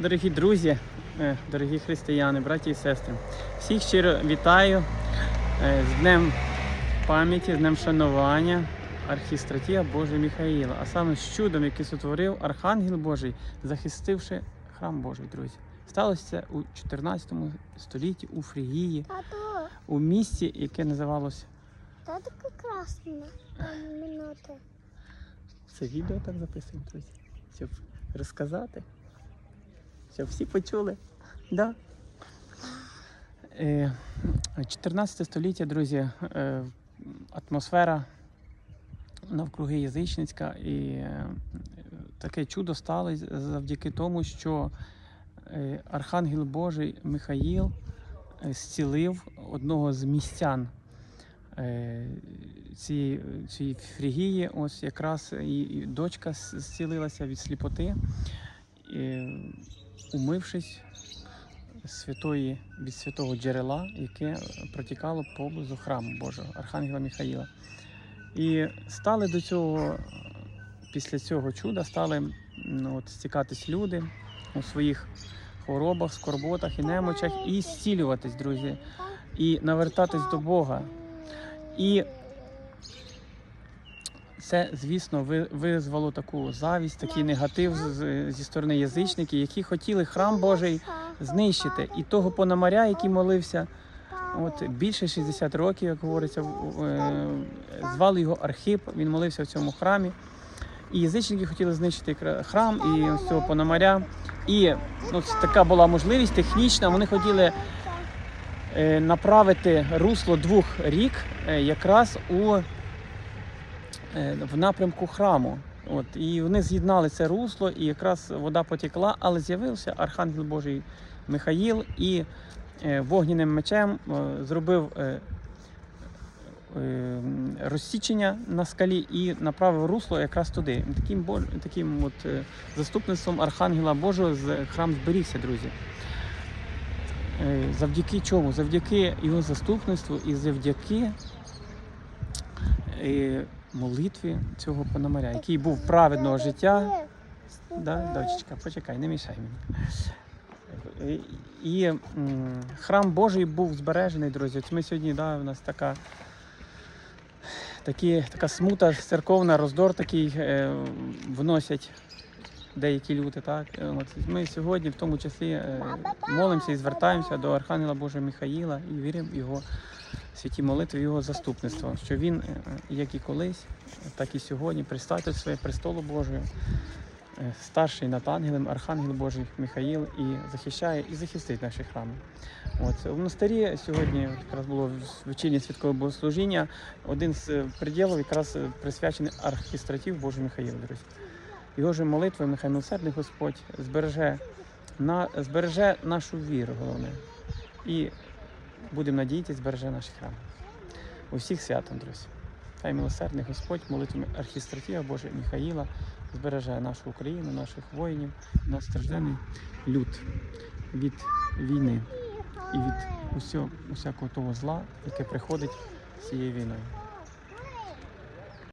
Дорогі друзі, е, дорогі християни, браті і сестри, всіх щиро вітаю е, з Днем пам'яті, з Днем шанування архістратія Божого Міхаїла, а саме з чудом, який сотворив Архангел Божий, захистивши храм Божий, друзі. Сталося це у 14 столітті у Фрігії, у місті, яке називалося та така красна минута. Це відео так записуємо, друзі, щоб розказати, щоб всі почули. Да. Е, 14 століття, друзі, е, атмосфера навкруги язичницька, і е, таке чудо сталося завдяки тому, що е, Архангел Божий Михаїл е, зцілив одного з містян е, цієї, цієї фрігії, ось якраз і, дочка зцілилася від сліпоти, умившись святої, від святого джерела, яке протікало поблизу храму Божого, Архангела Михаїла. І стали до цього, після цього чуда, стали ну, от, стікатись люди у своїх хворобах, скорботах і немочах і зцілюватись, друзі, і навертатись до Бога. І це, звісно, ви- визвало таку завість, такий негатив зі сторони язичників, які хотіли храм Божий знищити. І того пономаря, який молився, от більше 60 років, як говориться, е, звали його Архип. Він молився в цьому храмі. І язичники хотіли знищити храм і цього пономаря. І ну, це така була можливість технічна. Вони хотіли е, направити русло двох рік е, якраз у в напрямку храму. От, і вони з'єднали це русло, і якраз вода потекла, але з'явився Архангел Божий Михаїл і е, вогняним мечем е, зробив е, е, розсічення на скалі і направив русло якраз туди. Таким, таким от, е, заступництвом Архангела Божого храм зберігся, друзі. Е, Завдяки чому? Завдяки його заступництву і завдяки е, молитві цього пономаря, який був праведного життя. Да, дочечка, почекай, не мішай мені. І, і храм Божий був збережений, друзі. От ми сьогодні, да, у нас така, такі, така смута церковна, роздор такий е, вносять деякі люди. Так? От, ми сьогодні в тому числі е, молимося і звертаємося до Архангела Божого Михаїла і віримо в його святі молитви, його заступництво, що він, е, як і колись, так і сьогодні, пристатель своє престолу Божого, е, старший над ангелем, архангел Божий Михаїл і захищає і захистить наші храми. От у монастирі сьогодні якраз було вечірнє святкове богослужіння. Один з е, приділів якраз присвячений архістратів Божий Михаїл, друзі. Його ж молитви, нехай милосердний Господь збереже, на, збереже нашу віру, головне. І будемо надіятися, збереже наш храм. Усіх святом, друзі. Хай милосердний Господь молитвами архістратія Божа Михаїла збереже нашу Україну, наших воїнів, наш страждений люд від війни і від усього, усякого того зла, яке приходить з цією війною.